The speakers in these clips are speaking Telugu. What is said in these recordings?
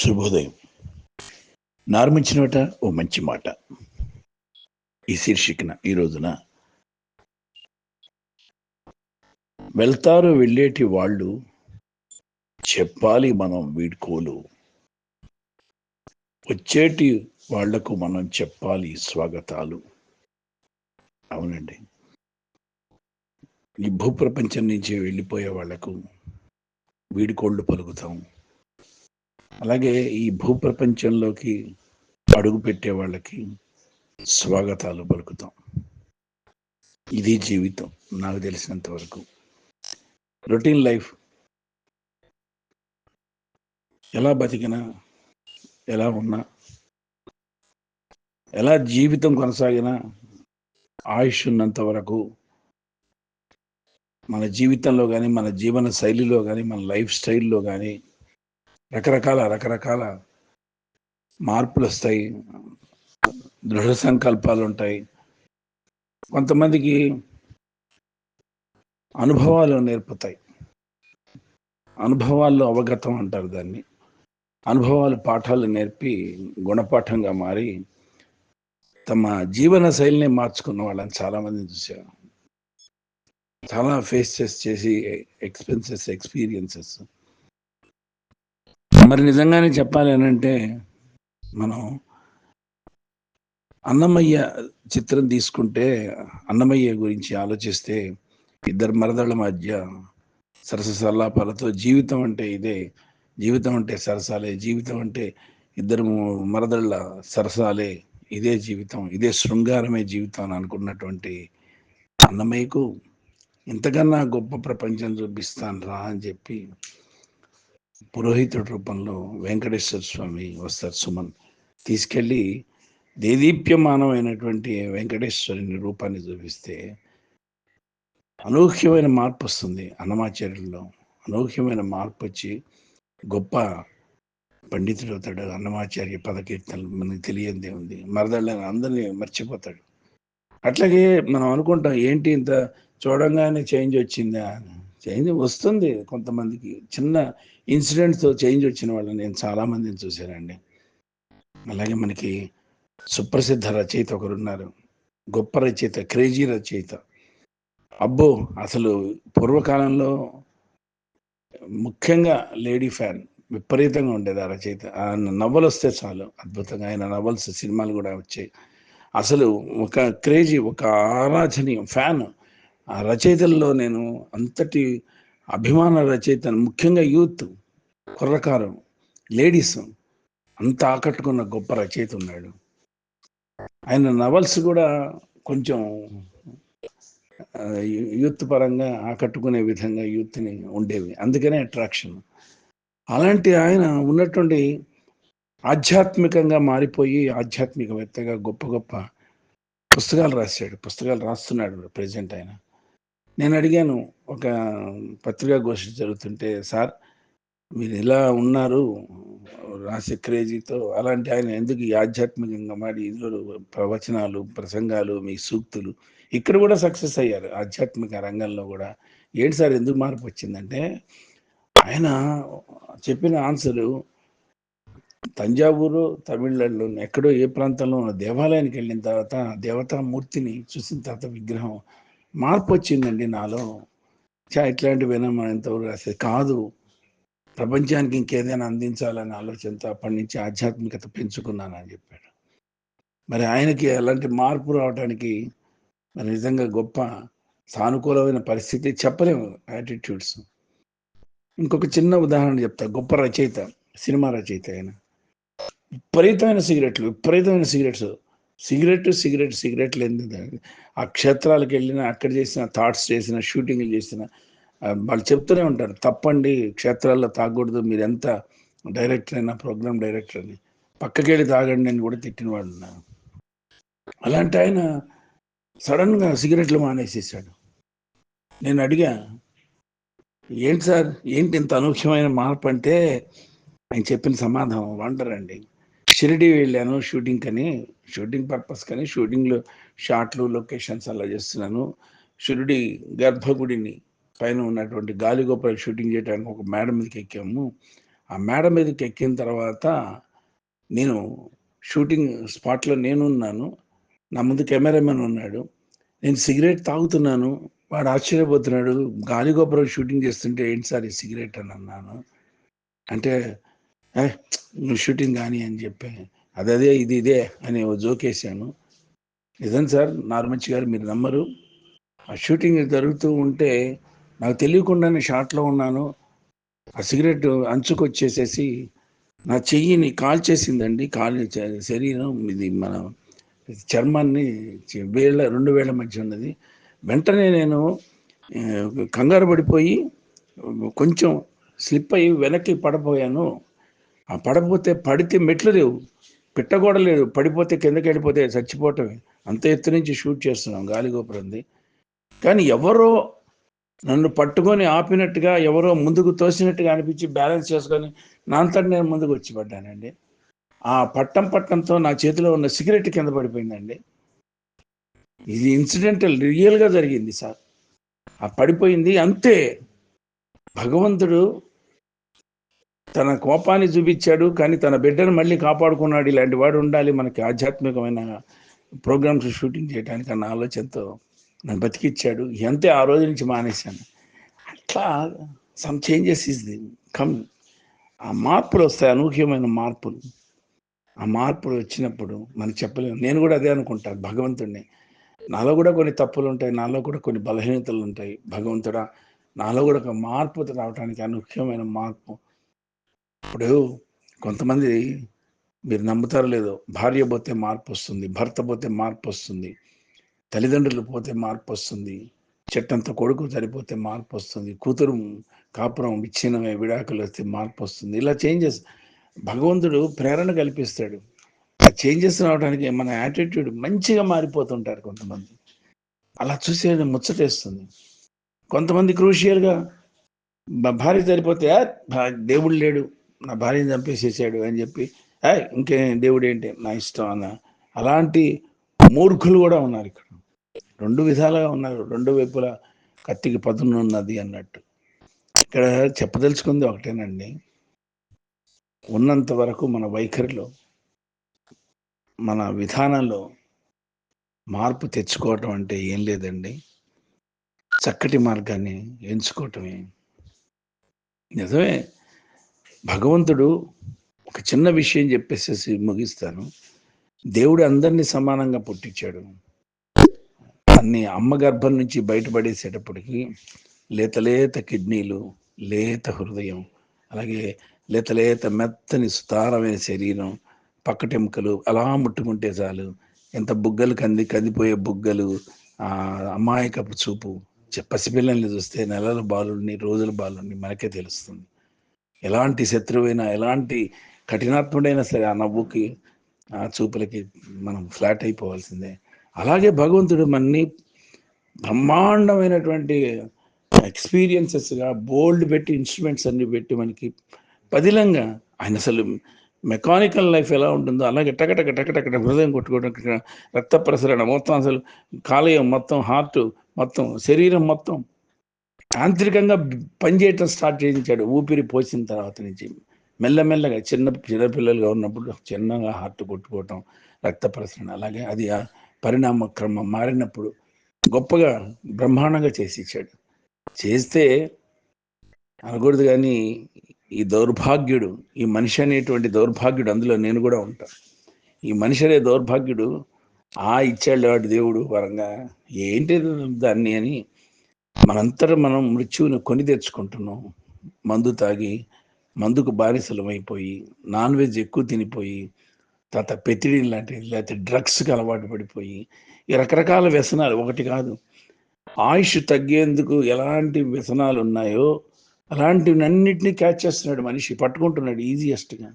శుభోదయం. నార్మించినట ఓ మంచి మాట. ఈ శీర్షికన ఈ రోజున వెళ్తారు వెళ్ళేటి వాళ్ళు చెప్పాలి మనం వీడ్కోలు. వచ్చేటి వాళ్ళకు మనం చెప్పాలి స్వాగతాలు. అవునండి. ఈ భూప్రపంచం నుంచి వెళ్ళిపోయే వాళ్ళకు వీడుకోళ్ళు పలుకుతాం. అలాగే ఈ భూప్రపంచంలోకి అడుగు పెట్టే వాళ్ళకి స్వాగతాలు పలుకుతాం. ఇది జీవితం నాకు తెలిసినంత వరకు. రొటీన్ లైఫ్ ఎలా బతికినా ఎలా ఉన్నా ఎలా జీవితం కొనసాగినా ఆయుష్ ఉన్నంత వరకు మన జీవితంలో కానీ మన జీవన శైలిలో కానీ మన లైఫ్ స్టైల్లో కానీ రకరకాల రకరకాల మార్పులు వస్తాయి. దృఢ సంకల్పాలు ఉంటాయి. కొంతమందికి అనుభవాలు నేర్పుతాయి. అనుభవాల్లో అవగతం అంటారు దాన్ని. అనుభవాలు పాఠాలు నేర్పి గుణపాఠంగా మారి తమ జీవన శైలిని మార్చుకున్న వాళ్ళని చాలామంది చూశారు చాలా ఫేస్ చేసి ఎక్స్పెన్సెస్ ఎక్స్పీరియన్సెస్. మరి నిజంగానే చెప్పాలి అంటే మనం అన్నమయ్య చిత్రం తీసుకుంటే అన్నమయ్య గురించి ఆలోచిస్తే ఇద్దరు మరదళ్ళ మధ్య సరస సల్లాపాలతో జీవితం అంటే ఇదే. జీవితం అంటే సరసాలే జీవితం అంటే ఇద్దరు మరదళ్ళ సరసాలే ఇదే జీవితం ఇదే శృంగారమే జీవితం అని అనుకున్నటువంటి అన్నమయ్యకు ఇంతకన్నా గొప్ప ప్రపంచం చూపిస్తాను రా అని చెప్పి పురోహితుడి రూపంలో వెంకటేశ్వర స్వామి వస్తారు సుమన్. తీసుకెళ్ళి దేదీప్యమానమైనటువంటి వెంకటేశ్వరుని రూపాన్ని చూపిస్తే అనూహ్యమైన మార్పు వస్తుంది అన్నమాచార్యుల్లో. అనూహ్యమైన మార్పు వచ్చి గొప్ప పండితుడు అవుతాడు అన్నమాచార్య పదకీర్తనలు మనకి తెలియందే ఉంది. మరదళ్ళని అందరినీ మర్చిపోతాడు. అట్లాగే మనం అనుకుంటాం ఏంటి ఇంత చూడంగానే చేంజ్ వచ్చిందా? అని. చేంజ్ వస్తుంది కొంతమందికి. చిన్న ఇన్సిడెంట్స్తో చేంజ్ వచ్చిన వాళ్ళని నేను చాలామందిని చూశానండి. అలాగే మనకి సుప్రసిద్ధ రచయిత ఒకరున్నారు గొప్ప రచయిత క్రేజీ రచయిత. అబ్బో అసలు పూర్వకాలంలో ముఖ్యంగా లేడీ ఫ్యాన్ విపరీతంగా ఉండేది ఆ రచయిత. ఆయన నవ్వలు వస్తే చాలు. అద్భుతంగా ఆయన నవల్స్ సినిమాలు కూడా వచ్చాయి. అసలు ఒక క్రేజీ ఒక ఆరాధనీయం ఫ్యాన్. ఆ రచయితల్లో నేను అంతటి అభిమాన రచయిత ముఖ్యంగా యూత్ కుర్రకారం లేడీస్ అంత ఆకట్టుకున్న గొప్ప రచయిత ఉన్నాడు. ఆయన నవల్స్ కూడా కొంచెం యూత్ పరంగా ఆకట్టుకునే విధంగా యూత్ని ఉండేవి. అందుకనే అట్రాక్షన్. అలాంటి ఆయన ఉన్నటువంటి ఆధ్యాత్మికంగా మారిపోయి ఆధ్యాత్మికవేత్తగా గొప్ప గొప్ప పుస్తకాలు రాశాడు. పుస్తకాలు రాస్తున్నాడు ప్రజెంట్ ఆయన. నేను అడిగాను ఒక పత్రికా గోష్ఠి జరుగుతుంటే సార్ మీరు ఎలా ఉన్నారు? రాసే క్రేజీతో. అలాంటి ఆయన ఎందుకు ఈ ఆధ్యాత్మికంగా మాడి ఇందులో ప్రవచనాలు ప్రసంగాలు మీ సూక్తులు ఇక్కడ కూడా సక్సెస్ అయ్యారు ఆధ్యాత్మిక రంగంలో కూడా. ఏంటి సార్ ఎందుకు మార్పు వచ్చిందంటే ఆయన చెప్పిన ఆన్సరు తంజావూరు తమిళనాడులో ఎక్కడో ఏ ప్రాంతంలో ఉన్న దేవాలయానికి వెళ్ళిన తర్వాత దేవతామూర్తిని చూసిన తర్వాత విగ్రహం మార్పు వచ్చిందండి నాలో. చా ఇట్లాంటివైనా మనం ఎంతవరకు రాసేది కాదు. ప్రపంచానికి ఇంకేదైనా అందించాలనే ఆలోచనతో అప్పటి నుంచి ఆధ్యాత్మికత పెంచుకున్నానని చెప్పాడు. మరి ఆయనకి అలాంటి మార్పు రావడానికి మరి నిజంగా గొప్ప సానుకూలమైన పరిస్థితి చెప్పలేము యాటిట్యూడ్స్. ఇంకొక చిన్న ఉదాహరణ చెప్తా. గొప్ప రచయిత సినిమా రచయిత ఆయన. విపరీతమైన సిగరెట్లు విపరీతమైన సిగరెట్స్. సిగరెట్ సిగరెట్ సిగరెట్లు ఎందుకు ఆ క్షేత్రాలకు వెళ్ళిన అక్కడ చేసిన థాట్స్ చేసిన షూటింగ్లు చేసిన వాళ్ళు చెప్తూనే ఉంటారు తప్పండి క్షేత్రాల్లో తాగకూడదు మీరు ఎంత డైరెక్టర్ అయినా ప్రోగ్రామ్ డైరెక్టర్ అని. పక్కకెళ్ళి తాగండి అని కూడా తిట్టినవాడు ఉన్నారు. అలాంటి ఆయన సడన్గా సిగరెట్లు మానేసేసాడు నేను అడిగా ఏంటి సార్ ఏంటి ఇంత అనూహ్యమైన మార్పు అంటే? ఆయన చెప్పిన సమాధానం వండరండి షిరిడి వెళ్ళాను షూటింగ్ అని షూటింగ్ పర్పస్ కానీ షూటింగ్లో షార్ట్లు లొకేషన్స్ అలా చేస్తున్నాను. షిరిడి గర్భగుడిని పైన ఉన్నటువంటి గాలిగోపురం షూటింగ్ చేయడానికి ఒక మేడ మీదకి ఎక్కాము. ఆ మేడ మీదకి ఎక్కిన తర్వాత నేను షూటింగ్ స్పాట్లో నేను ఉన్నాను. నా ముందు కెమెరామెన్ ఉన్నాడు. నేను సిగరెట్ తాగుతున్నాను. వాడు ఆశ్చర్యపోతున్నాడు. గాలి గోపురం షూటింగ్ చేస్తుంటే ఏంటి సార్ ఈ సిగరెట్ అని అన్నాను. అంటే నువ్వు షూటింగ్ కానీ అని చెప్పి అదే ఇది ఇదే అని ఓ జోకేశాను నిజం సార్ నార్మల్చి గారు మీరు నమ్మరు. ఆ షూటింగ్ జరుగుతూ ఉంటే నాకు తెలియకుండానే షాట్లో ఉన్నాను. ఆ సిగరెట్ అంచుకు వచ్చేసేసి నా చెయ్యిని కాల్ చేసిందండి. కాల్ శరీరం ఇది మన చర్మాన్ని వేళ్ళ రెండు వేళ్ళ మధ్య ఉన్నది. వెంటనే నేను కంగారు పడిపోయి కొంచెం స్లిప్ అయ్యి వెనక్కి పడపోయాను. ఆ పడపోతే పడితే మెట్లు లేవు. పిట్టగోడ లేదు. పడిపోతే కిందకి వెళ్ళిపోతే చచ్చిపోవటమే. అంత ఎత్తు నుంచి షూట్ చేస్తున్నాం. గాలిగోపురంది కానీ ఎవరో నన్ను పట్టుకొని ఆపినట్టుగా ఎవరో ముందుకు తోసినట్టుగా అనిపించి బ్యాలెన్స్ చేసుకొని నా అంతటి నేను ముందుకు వచ్చి పడ్డానండి. ఆ పట్టం పట్టంతో నా చేతిలో ఉన్న సిగరెట్ కింద పడిపోయిందండి. ఇది ఇన్సిడెంటల్ రియల్గా జరిగింది సార్. ఆ పడిపోయింది. అంతే. భగవంతుడు తన కోపాన్ని చూపించాడు కానీ తన బిడ్డను మళ్ళీ కాపాడుకున్నాడు. ఇలాంటి వాడు ఉండాలి మనకి ఆధ్యాత్మికమైన ప్రోగ్రామ్స్ షూటింగ్ చేయడానికి అన్న ఆలోచనతో నన్ను బతికిచ్చాడు. ఎంతే ఆ రోజు నుంచి మానేశాను. అట్లా some changes is the come ఆ మార్పులు వస్తాయి అనూహ్యమైన మార్పులు. ఆ మార్పులు వచ్చినప్పుడు మనం చెప్పలేము. నేను కూడా అదే అనుకుంటాను భగవంతుడిని నాలో కూడా కొన్ని తప్పులు ఉంటాయి నాలో కూడా కొన్ని బలహీనతలు ఉంటాయి. భగవంతుడా నాలో కూడా ఒక మార్పు రావడానికి అనూహ్యమైన మార్పు. ఇప్పుడు కొంతమంది మీరు నమ్ముతారో లేదో భార్య పోతే మార్పు వస్తుంది భర్త పోతే మార్పు వస్తుంది తల్లిదండ్రులు పోతే మార్పు వస్తుంది చెట్టంత కొడుకు చనిపోతే మార్పు వస్తుంది కూతురు కాపురం విచ్ఛిన్నమే విడాకులు వస్తే మార్పు వస్తుంది. ఇలా చేంజెస్ భగవంతుడు ప్రేరణ కల్పిస్తాడు. ఆ చేంజెస్ రావడానికి మన యాటిట్యూడ్ మంచిగా మారిపోతుంటారు కొంతమంది. అలా చూసేది ముచ్చటేస్తుంది. కొంతమంది క్రూషియల్గా భార్య చనిపోతే దేవుడు లేడు నా భార్యని చంపేసేసాడు అని చెప్పి ఇంకే దేవుడు ఏంటి నా ఇష్టం అన్న. అలాంటి మూర్ఖులు కూడా ఉన్నారు ఇక్కడ. రెండు విధాలుగా ఉన్నారు. రెండు వైపులా కత్తికి పదును ఉన్నది అన్నట్టు. ఇక్కడ చెప్పదలుచుకుంది ఒకటేనండి. ఉన్నంత వరకు మన వైఖరిలో మన విధానంలో మార్పు తెచ్చుకోవటం అంటే ఏం లేదండి. చక్కటి మార్గాన్ని ఎంచుకోవటమే. నిజమే. భగవంతుడు ఒక చిన్న విషయం చెప్పేసేసి ముగిస్తాను. దేవుడు అందరినీ సమానంగా పుట్టించాడు. అన్ని అమ్మ గర్భం నుంచి బయటపడేసేటప్పటికి లేత లేత కిడ్నీలు లేత హృదయం అలాగే లేత లేత మెత్తని సుతారమైన శరీరం పక్కటెముకలు అలా ముట్టుకుంటే చాలు. ఎంత బుగ్గలు కంది కందిపోయే బుగ్గలు అమాయకపు చూపు. చె- పసిపిల్లల్ని చూస్తే నెలల బాలుడిని రోజుల బాలుడిని మనకే తెలుస్తుంది. ఎలాంటి శత్రువైనా ఎలాంటి కఠినాత్ముడైనా సరే ఆ నవ్వుకి ఆ చూపులకి మనం ఫ్లాట్ అయిపోవాల్సిందే. అలాగే భగవంతుడు మన్ని బ్రహ్మాండమైనటువంటి ఎక్స్పీరియన్సెస్గా బోల్డ్ పెట్టి ఇన్స్ట్రుమెంట్స్ అన్ని పెట్టి మనకి పదిలంగా ఆయన అసలు మెకానికల్ లైఫ్ ఎలా ఉంటుందో అలాగే టకటక టకటక హృదయం కొట్టుకోవడం రక్త ప్రసరణ మొత్తం అసలు కాలేయం మొత్తం హార్ట్ మొత్తం శరీరం మొత్తం యాంత్రికంగా పనిచేయటం స్టార్ట్ చేయించాడు. ఊపిరి పోసిన తర్వాత నుంచి మెల్లమెల్లగా చిన్న చిన్నపిల్లలుగా ఉన్నప్పుడు చిన్నగా హార్ట్ కొట్టుకోవటం రక్త ప్రసరణ అలాగే అది ఆ పరిణామ క్రమం మారినప్పుడు గొప్పగా బ్రహ్మాండంగా చేసి ఇచ్చాడు చేస్తే అనకూడదు కానీ ఈ దౌర్భాగ్యుడు ఈ మనిషి అనేటువంటి దౌర్భాగ్యుడు అందులో నేను కూడా ఉంటాను ఈ మనిషి అనే దౌర్భాగ్యుడు ఆ ఇచ్చాడు వాడు దేవుడు వరంగా ఏంటి దాన్ని అని మనంతరం మనం మృత్యువును కొని తెచ్చుకుంటున్నాం. మందు తాగి మందుకు బానిసలమైపోయి నాన్ వెజ్ ఎక్కువ తినిపోయి తర్వాత పెతిడి లాంటివి లేకపోతే డ్రగ్స్కి అలవాటు పడిపోయి ఈ రకరకాల వ్యసనాలు ఒకటి కాదు. ఆయుష్ తగ్గేందుకు ఎలాంటి వ్యసనాలు ఉన్నాయో అలాంటివన్నింటినీ క్యాచ్ చేస్తున్నాడు మనిషి పట్టుకుంటున్నాడు ఈజియెస్ట్గా.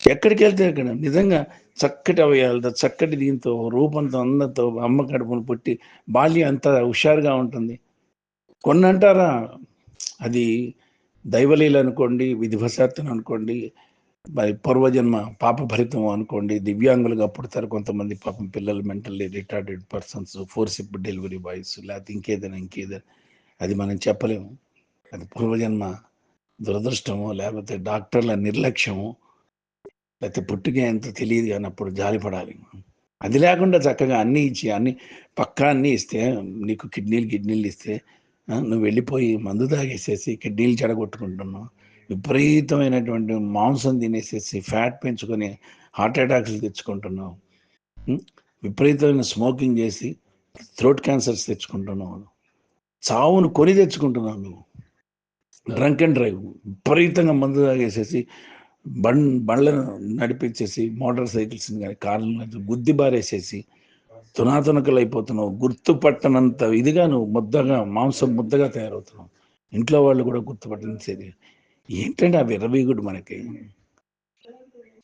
ఎక్కడికి వెళ్తే అక్కడ నిజంగా చక్కటి అవయాలతో చక్కటి దీంతో రూపంతో అందంతో అమ్మ కడుపును పుట్టి బాల్యం అంతా హుషారుగా ఉంటుంది. కొన్ని అంటారా అది దైవలీల అనుకోండి విధివశాత్తు అనుకోండి మరి పూర్వజన్మ పాపభరితం అనుకోండి దివ్యాంగులుగా పుడతారు కొంతమంది పాపం పిల్లలు mentally retarded persons forceps delivery boys లేకపోతే ఇంకేదైనా ఇంకేదైనా. అది మనం చెప్పలేము. అది పూర్వజన్మ దురదృష్టము లేకపోతే డాక్టర్ల నిర్లక్ష్యము లేకపోతే పుట్టుకే ఎంత తెలియదు అన్నప్పుడు జాలిపడాలి. అది లేకుండా చక్కగా అన్నీ ఇచ్చి అన్ని పక్కా అన్నీ ఇస్తే నీకు కిడ్నీలు కిడ్నీలు ఇస్తే నువ్వు వెళ్ళిపోయి మందు తాగేసేసి కిడ్నీలు చెడగొట్టుకుంటున్నావు. విపరీతమైనటువంటి మాంసం తినేసేసి ఫ్యాట్ పెంచుకొని హార్ట్ అటాక్స్ తెచ్చుకుంటున్నావు. విపరీతమైన స్మోకింగ్ చేసి థ్రోట్ క్యాన్సర్స్ తెచ్చుకుంటున్నావు. చావును కొని తెచ్చుకుంటున్నావు నువ్వు. Drunk and drive. విపరీతంగా మందు తాగేసేసి బండ్ బండ్లను నడిపించేసి మోటార్ సైకిల్స్ని కానీ కార్లను గుద్ది బారేసేసి తునాతునకలు అయిపోతున్నావు గుర్తుపట్టనంత ఇదిగా నువ్వు ముద్దగా మాంసం ముద్దగా తయారవుతున్నావు. ఇంట్లో వాళ్ళు కూడా గుర్తుపట్టనిసేది ఏంటంటే ఆ విర్రవీగుడు మనకి?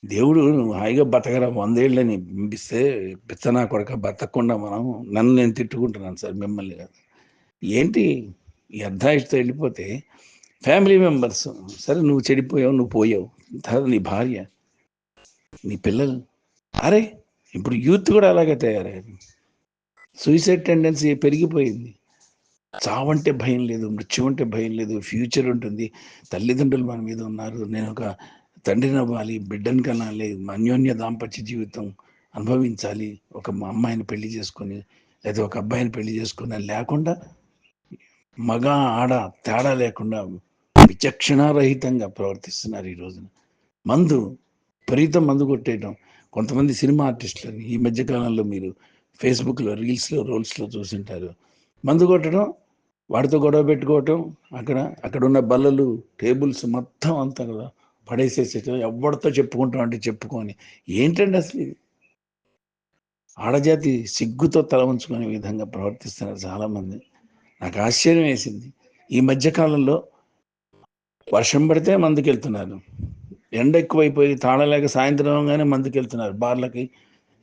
దేవుడు నువ్వు హాయిగా బతకరా వందేళ్ళని పంపిస్తే పిచ్చనా కొడక బతకకుండా మనం నన్ను నేను తిట్టుకుంటున్నాను సార్ మిమ్మల్ని కాదు. ఏంటి ఈ అర్ధాయిష్తో వెళ్ళిపోతే ఫ్యామిలీ మెంబర్స్ సరే నువ్వు చెడిపోయావు నువ్వు పోయావు తర్వాత నీ భార్య నీ పిల్లలు అరే ఇప్పుడు యూత్ కూడా అలాగే తయారయ్యారు సూసైడ్ టెండెన్సీ పెరిగిపోయింది. చావంటే భయం లేదు మృత్యు అంటే భయం లేదు ఫ్యూచర్ ఉంటుంది. తల్లిదండ్రులు మన మీద ఉన్నారు. నేను ఒక తండ్రిని అవ్వాలి బిడ్డను కనాలి అన్యోన్య దాంపత్య జీవితం అనుభవించాలి. ఒక మా అమ్మాయిని పెళ్ళి చేసుకొని లేదా ఒక అబ్బాయిని పెళ్ళి చేసుకుని లేకుండా మగ ఆడ తేడా లేకుండా విచక్షణారహితంగా ప్రవర్తిస్తున్నారు ఈ రోజున. మందు విపరీతం మందు కొట్టేయడం కొంతమంది సినిమా ఆర్టిస్టులని ఈ మధ్య కాలంలో మీరు ఫేస్బుక్లో రీల్స్లో రోల్స్లో చూసింటారు. మందు కొట్టడం వాడితో గొడవ పెట్టుకోవటం అక్కడ అక్కడ ఉన్న బల్లలు టేబుల్స్ మొత్తం అంతా కదా పడేసేసేటం ఎవరితో చెప్పుకుంటాం అంటే చెప్పుకొని ఏంటండి అసలు ఇది? ఆడజాతి సిగ్గుతో తల ఉంచుకునే విధంగా ప్రవర్తిస్తున్నారు చాలామంది. నాకు ఆశ్చర్యం వేసింది. ఈ మధ్యకాలంలో వర్షం పడితే మందుకెళ్తున్నారు. ఎండ ఎక్కువైపోయి తాళలేక సాయంత్రం అవగానే మందుకు వెళ్తున్నారు బార్లకి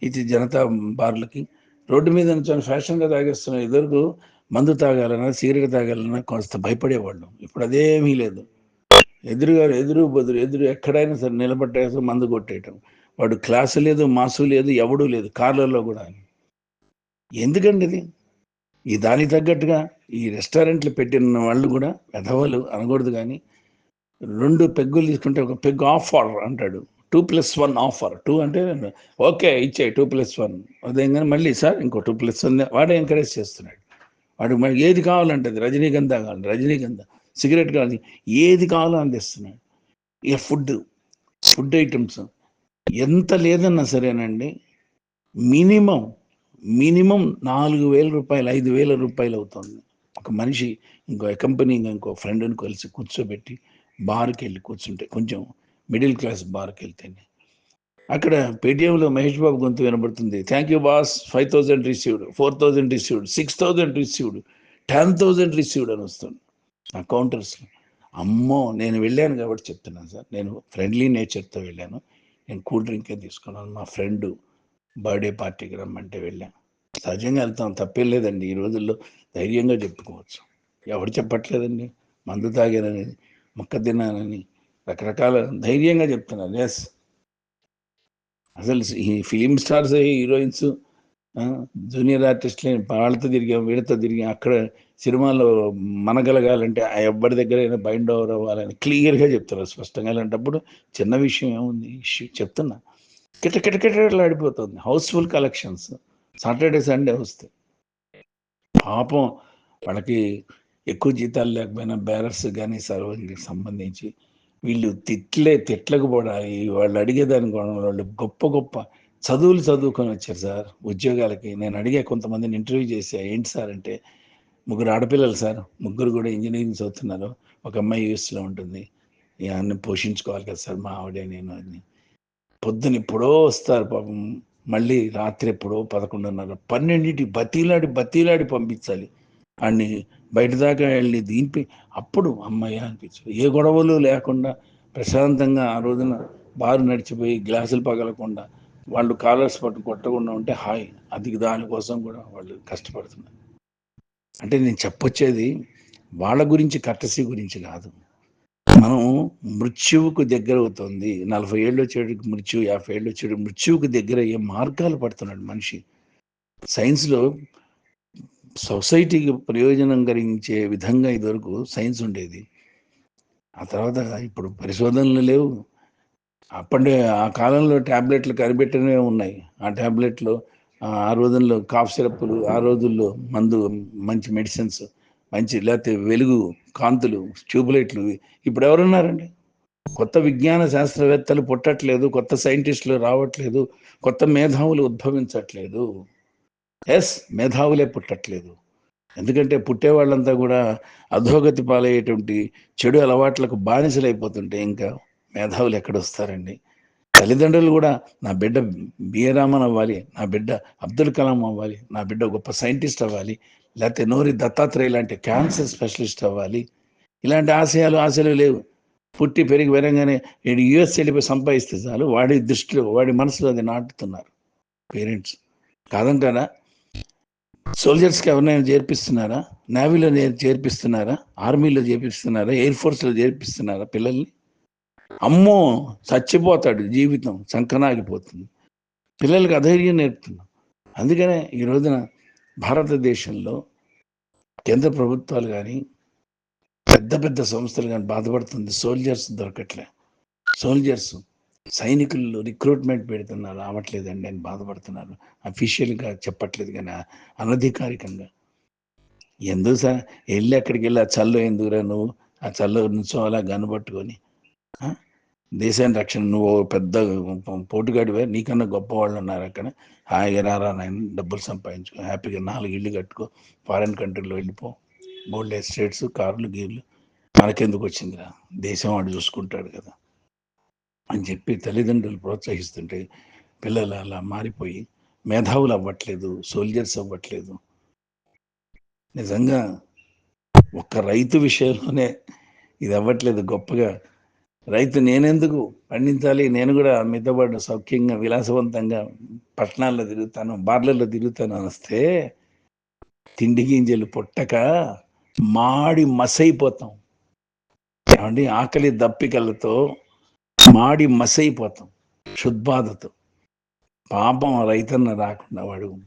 ఇది జనతా బార్లకి. రోడ్డు మీద నుంచి ఫ్యాషన్గా తాగేస్తున్నారు ఎదురుకు మందు తాగాలన్నా సిగరెట్ తాగాలన్నా కొంత భయపడేవాళ్ళు. ఇప్పుడు అదేమీ లేదు. ఎదురుగా ఎదురు బదురు ఎదురు ఎక్కడైనా సరే నిలబట్టేసి మందు కొట్టేయటం. వాడు క్లాసు లేదు మాసు లేదు ఎవడూ లేదు కార్లలో కూడా. ఎందుకండి ఇది? ఈ దానికి తగ్గట్టుగా ఈ రెస్టారెంట్లు పెట్టిన వాళ్ళు కూడా వెధవలు అనకూడదు కానీ రెండు పెగ్గులు తీసుకుంటే ఒక పెగ్ ఆఫర్ అంటాడు. Two plus one offer two అంటే ఓకే ఇచ్చే టూ ప్లస్ వన్. అదేం కానీ మళ్ళీ సార్ ఇంకో టూ ప్లస్ వన్ వాడే ఎంకరేజ్ చేస్తున్నాడు. వాడు మరి ఏది కావాలంటే అది రజనీగంధ కావాలి రజనీగంధ. సిగరెట్ కావాలి ఏది కావాలో అందిస్తున్నాడు ఇక ఫుడ్? Food items. ఎంత లేదన్నా సరేనండి మినిమం మినిమం నాలుగు వేల రూపాయలు ఐదు వేల రూపాయలు అవుతుంది. ఒక మనిషి ఇంకో కంపెనీ ఇంకో ఫ్రెండ్ని కలిసి కూర్చోబెట్టి బార్కి వెళ్ళి కూర్చుంటే కొంచెం మిడిల్ క్లాస్ బార్కి వెళ్తేనే అక్కడ పేటిఎంలో మహేష్ బాబు గొంతు వినబడుతుంది. Thank you boss five thousand received four thousand received six thousand received ten thousand received అని వస్తుంది. నా కౌంటర్స్లో అమ్మో నేను వెళ్ళాను కాబట్టి చెప్తున్నాను సార్. నేను ఫ్రెండ్లీ నేచర్తో వెళ్ళాను. నేను కూల్ డ్రింకే తీసుకున్నాను. మా ఫ్రెండ్ బర్త్డే పార్టీకి రమ్మంటే వెళ్ళాను సహజంగా వెళ్తాం. తప్పేం లేదండి. ఈ రోజుల్లో ధైర్యంగా చెప్పుకోవచ్చు. ఎవరు చెప్పట్లేదండి. మందు తాగారని మొక్క తిన్నానని రకరకాల ధైర్యంగా చెప్తున్నారు. ఎస్ అసలు ఈ ఫిలిం స్టార్స్ హీరోయిన్స్ జూనియర్ ఆర్టిస్ట్లని వాళ్ళతో తిరిగాం వీళ్ళతో తిరిగాం అక్కడ సినిమాలో మనగలగాలంటే ఆ ఎవ్వరి దగ్గరైనా బైండ్ ఓవర్ అవ్వాలని క్లియర్గా చెప్తారు స్పష్టంగా అలాంటప్పుడు చిన్న విషయం ఏముంది? ఇష్యూ చెప్తున్నా. కిట కిట house full collections Saturday Sunday వస్తాయి. పాపం వాళ్ళకి ఎక్కువ జీతాలు లేకపోయినా బ్యారర్స్ కానీ సర్వీకి సంబంధించి వీళ్ళు తిట్లే తిట్లకు పడాలి వాళ్ళు అడిగేదానికి కూడా వాళ్ళు గొప్ప గొప్ప చదువులు చదువుకొని వచ్చారు సార్ ఉద్యోగాలకి. నేను అడిగే కొంతమందిని ఇంటర్వ్యూ చేసా. ఏంటి సార్ అంటే ముగ్గురు ఆడపిల్లలు సార్. ముగ్గురు కూడా ఇంజనీరింగ్ చదువుతున్నారు. ఒక అమ్మాయి యూఎస్లో ఉంటుంది. ఈ అన్ని పోషించుకోవాలి కదా సార్ మా ఆవిడే నేను అని. పొద్దున ఎప్పుడో వస్తారు పాపం. మళ్ళీ రాత్రి ఎప్పుడో పదకొండున్నర. పన్నెండింటి బతీలాడి బతీలాడి పంపించాలి. అన్ని బయట దాకా వెళ్ళి దీనిపై అప్పుడు అమ్మాయి అనిపించింది. ఏ గొడవలు లేకుండా ప్రశాంతంగా ఆ రోజున బారు నడిచిపోయి గ్లాసులు పగలకుండా వాళ్ళు కాలర్స్ పట్టు కొట్టకుండా ఉంటే హాయ్ అది దానికోసం కూడా వాళ్ళు కష్టపడుతున్నారు. అంటే నేను చెప్పొచ్చేది వాళ్ళ గురించి కట్టసీ గురించి కాదు. మనం మృత్యువుకు దగ్గర అవుతుంది నలభై ఏళ్ళు వచ్చేటికి మృత్యు యాభై ఏళ్ళు వచ్చేటికి మృత్యువుకు దగ్గర అయ్యే మార్గాలు పడుతున్నాడు మనిషి. సైన్స్లో సొసైటీకి ప్రయోజనం కలిగించే విధంగా ఇదివరకు సైన్స్ ఉండేది. ఆ తర్వాత ఇప్పుడు పరిశోధనలు లేవు. అప్పటి ఆ కాలంలో ట్యాబ్లెట్లు కనిపెట్టనే ఉన్నాయి. ఆ ట్యాబ్లెట్లు ఆ రోజుల్లో కాఫ్ సిరప్లు ఆ రోజుల్లో మందు మంచి మెడిసిన్స్ మంచి లేకపోతే వెలుగు కాంతులు ట్యూబ్లైట్లు ఇప్పుడు ఎవరున్నారండి? కొత్త విజ్ఞాన శాస్త్రవేత్తలు పుట్టట్లేదు కొత్త సైంటిస్టులు రావట్లేదు కొత్త మేధావులు ఉద్భవించట్లేదు. ఎస్ మేధావులే పుట్టట్లేదు. ఎందుకంటే పుట్టేవాళ్ళంతా కూడా అధోగతి పాలయ్యేటువంటి చెడు అలవాట్లకు బానిసలైపోతుంటే ఇంకా మేధావులు ఎక్కడొస్తారండి? తల్లిదండ్రులు కూడా నా బిడ్డ బిఏ రామన్ అవ్వాలి నా బిడ్డ అబ్దుల్ కలాం అవ్వాలి నా బిడ్డ గొప్ప సైంటిస్ట్ అవ్వాలి లేకపోతే నోరి దత్తాత్రేయ లాంటి క్యాన్సర్ స్పెషలిస్ట్ అవ్వాలి. ఇలాంటి ఆశయాలు ఆశలు లేవు. పుట్టి పెరిగి పెరగానే నేను యుఎస్ వెళ్ళిపోయి సంపాదిస్తే చాలు వాడి దృష్టిలో వాడి మనసులో అది నాటుతున్నారు పేరెంట్స్. కాదంటారా? సోల్జర్స్కి ఎవరినైనా చేర్పిస్తున్నారా? నేవీలో చేర్పిస్తున్నారా? ఆర్మీలో చేర్పిస్తున్నారా? ఎయిర్ ఫోర్స్లో చేర్పిస్తున్నారా పిల్లల్ని? అమ్మో! చచ్చిపోతాడు జీవితం సంకనాగిపోతుంది పిల్లలకు అధైర్యం నేర్పుతున్నాం. అందుకనే ఈ రోజున భారతదేశంలో కేంద్ర ప్రభుత్వాలు కానీ పెద్ద పెద్ద సంస్థలు కానీ బాధపడుతుంది. సోల్జర్స్ దొరకట్లే. సోల్జర్స్ సైనికులు రిక్రూట్మెంట్ పెడుతున్నారు. రావట్లేదండి అని బాధపడుతున్నారు. అఫీషియల్గా చెప్పట్లేదు కానీ అనధికారికంగా. ఎందుకు సార్? వెళ్ళి అక్కడికి వెళ్ళి ఆ చల్ల ఎందుకురా నువ్వు? ఆ చల్లో నుంచో అలా గనబట్టుకొని దేశాన్ని రక్షణ నువ్వు పెద్ద పోటుగాడివే నీకన్నా గొప్ప వాళ్ళు ఉన్నారు అక్కడ. హాయిగా రారా నాయన డబ్బులు సంపాదించుకో హ్యాపీగా నాలుగు ఇల్లు కట్టుకో ఫారెన్ కంట్రీలో వెళ్ళిపో. గోల్డ్ ఎస్టేట్స్ కార్లు గీర్లు. మనకెందుకు వచ్చిందిరా? దేశం వాడు చూసుకుంటాడు కదా. అని చెప్పి తల్లిదండ్రులు ప్రోత్సహిస్తుంటే పిల్లలు అలా మారిపోయి మేధావులు అవ్వట్లేదు సోల్జర్స్ అవ్వట్లేదు. నిజంగా ఒక్క రైతు విషయంలోనే ఇది అవ్వట్లేదు గొప్పగా. రైతు నేనెందుకు పండించాలి? నేను కూడా మీతో పాటు సౌఖ్యంగా విలాసవంతంగా పట్టణాల్లో తిరుగుతాను బార్లలో తిరుగుతాను అనిస్తే తిండి గింజలు పుట్టక మాడి మసైపోతాం. ఏమండి? ఆకలి దప్పికలతో మాడి మసైపోతాం. క్షుద్బాధతో. పాపం రైతన్న రాకుండా వాడు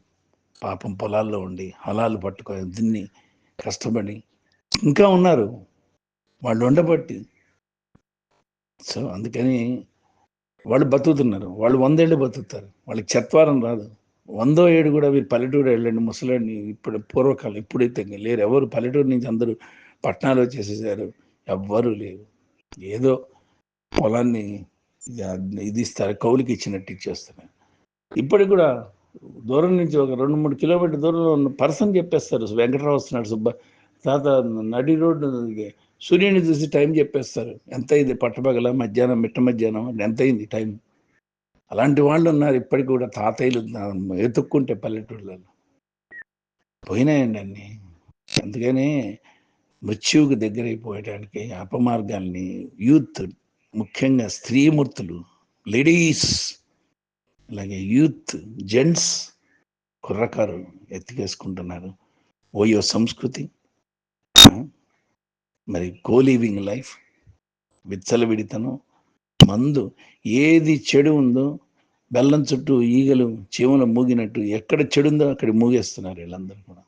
పాపం పొలాల్లో ఉండి హలాలు పట్టుకొని దున్ని కష్టపడి ఇంకా ఉన్నారు. వాళ్ళు ఉండబట్టి. సో అందుకని వాళ్ళు బతుకుతున్నారు. వాళ్ళు వందేళ్ళు బతుకుతారు. వాళ్ళకి చత్వారం రాదు. వందో ఏడు కూడా వీరు పల్లెటూరు వెళ్ళండి ముసలాడిని ఇప్పుడు పూర్వకాలం ఇప్పుడైతే లేరు ఎవరు పల్లెటూరు నుంచి అందరూ పట్టణాలు వచ్చేసేసారు ఎవ్వరూ లేరు. ఏదో పొలాన్ని ఇది- ఇస్తారు కౌలుకి ఇచ్చినట్టు ఇచ్చేస్తున్నారు. ఇప్పటికి కూడా దూరం నుంచి ఒక రెండు మూడు కిలోమీటర్ దూరంలో ఉన్న పర్సన్ చెప్పేస్తారు వెంకటరావు వస్తున్నాడు సుబ్బ తాత నడి రోడ్డు సూర్యుని చూసి టైం చెప్పేస్తారు ఎంత అయింది పట్టపగల మధ్యాహ్నం మిట్ట మధ్యాహ్నం ఎంత అయింది టైం? అలాంటి వాళ్ళు ఉన్నారు ఇప్పటికి కూడా తాతయ్యలు ఎతుక్కుంటే పల్లెటూళ్ళలో పోయినాయండి అన్ని. అందుకనే మృత్యువుకు దగ్గరైపోయడానికి అపమార్గాల్ని యూత్ ముఖ్యంగా స్త్రీమూర్తులు లేడీస్ అలాగే యూత్ జెంట్స్ కుర్రకారు ఎత్తికేసుకుంటున్నారు. ఓయో సంస్కృతి. మరి కో లివింగ్ లైఫ్ విచ్చలవిడితనం మందు ఏది చెడు ఉందో బెల్లం చుట్టూ ఈగలు చెవులు మూగినట్టు ఎక్కడ చెడు ఉందో అక్కడ మూగేస్తున్నారు వీళ్ళందరూ కూడా.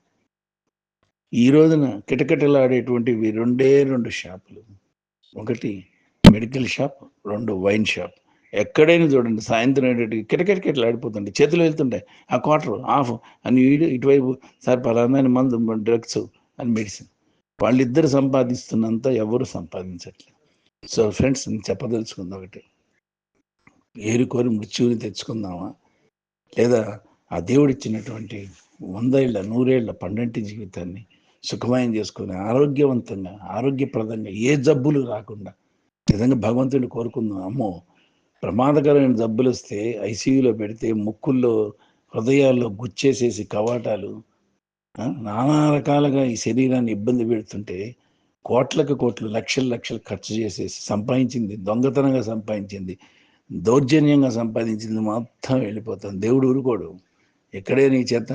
ఈ రోజున కిటకిటలాడేటువంటివి రెండే రెండు షాపులు. ఒకటి మెడికల్ షాప్ రెండు వైన్ షాప్ ఎక్కడైనా చూడండి సాయంత్రం అయ్యేటట్టుకి కిటకిటకిటలు ఆడిపోతుంటాయి. చేతులు వెళ్తుంటాయి. ఆ క్వార్టర్ ఆఫ్ అని వీడు ఇటువైపు సార్ పలానాని మందు డ్రగ్స్ అని మెడిసిన్ వాళ్ళిద్దరు సంపాదిస్తున్నంత ఎవరు సంపాదించట్లేదు. సో ఫ్రెండ్స్ నేను చెప్పదలుచుకుంది ఒకటి. ఏరుకోరి మృత్యువుని తెచ్చుకుందామా? లేదా ఆ దేవుడిచ్చినటువంటి వందేళ్ళ నూరేళ్ళ పండంటి జీవితాన్ని సుఖమయం చేసుకుని ఆరోగ్యవంతంగా ఆరోగ్యప్రదంగా ఏ జబ్బులు రాకుండా నిజంగా భగవంతుడిని కోరుకుందాం. అమ్మో ప్రమాదకరమైన జబ్బులు వస్తే ఐసీయూలో పెడితే ముక్కుల్లో హృదయాల్లో గుచ్చేసేసి కవాటాలు. నానా రకాలుగా ఈ శరీరాన్ని ఇబ్బంది పెడుతుంటే కోట్లకు కోట్లు లక్షలు లక్షలు ఖర్చు చేసేసి సంపాదించింది దొంగతనంగా సంపాదించింది దౌర్జన్యంగా సంపాదించింది మొత్తం వెళ్ళిపోతాం. దేవుడు ఊరుకోడు. ఎక్కడే నీ చేత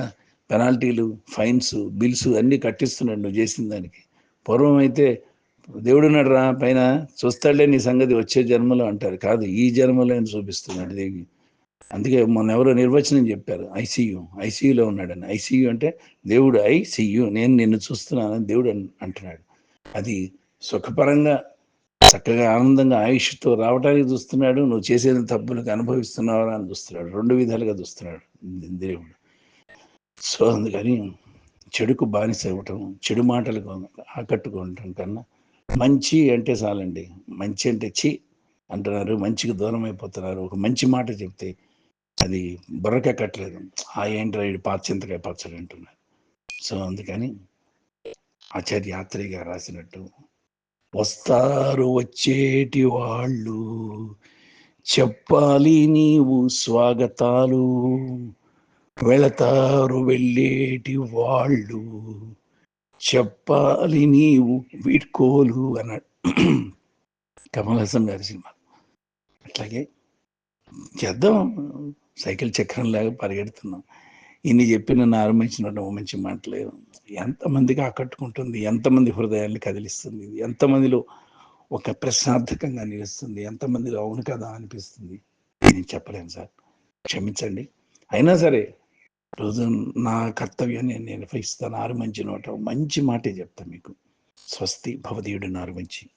పెనాల్టీలు ఫైన్స్ బిల్స్ అన్నీ కట్టిస్తున్నాడు నువ్వు చేసిన దానికి. పూర్వం అయితే దేవుడు రా పైన చూస్తాడులే నీ సంగతి వచ్చే జన్మలో అంటారు. కాదు ఈ జన్మలో ఆయన చూపిస్తున్నాడు దేవి? అందుకే మొన్న ఎవరో నిర్వచనం చెప్పారు ఐసీయు ఐసీయూలో ఉన్నాడని. ఐసీయు అంటే దేవుడు ఐసీయు నేను నిన్ను చూస్తున్నానని దేవుడు అంటున్నాడు. అది సుఖపరంగా చక్కగా ఆనందంగా ఆయుష్తో రావడానికి చూస్తున్నాడు నువ్వు చేసేది తప్పులకు అనుభవిస్తున్నావా అని చూస్తున్నాడు. రెండు విధాలుగా చూస్తున్నాడు దేవుడు. సో అందుకని చెడుకు బానిస ఇవ్వటం చెడు మాటలకు ఆకట్టుకోవటం కన్నా మంచి అంటే చాలండి. మంచి అంటే చి అంటున్నారు. మంచికి దూరం అయిపోతున్నారు. ఒక మంచి మాట చెప్తే అది బుర్రకెక్కట్లేదు ఆ ఏంటి రైడ్ పాచింతకాయ పచ్చడి అంటున్నారు. సో అందుకని ఆచార్య యాత్రిగా రాసినట్టు వస్తారు వచ్చేటి వాళ్ళు చెప్పాలి నీవు స్వాగతాలు వెళతారు వెళ్ళేటి వాళ్ళు చెప్పాలి నీవు వీడ్కోలు అన్నాడు. కమల్ హాసన్ గారి సినిమా. అట్లాగే చేద్దాం. సైకిల్ చక్రం లాగా పరిగెడుతున్నాం. ఇన్ని చెప్పి నన్ను ఆరంభించిన మంచి మాటలేదు ఎంతమందికి ఆకట్టుకుంటుంది ఎంతమంది హృదయాన్ని కదిలిస్తుంది ఇది ఎంతమందిలో ఒక ప్రశ్నార్థకంగా నిలుస్తుంది ఎంతమందిలో అవును కదా అనిపిస్తుంది. నేను చెప్పలేను సార్. క్షమించండి. అయినా సరే రోజు నా కర్తవ్యాన్ని నేను నిర్వహిస్తాను. ఆరు మంచి నోట మంచి మాటే చెప్తాను మీకు. స్వస్తి భవదీయుడు నారు మంచి.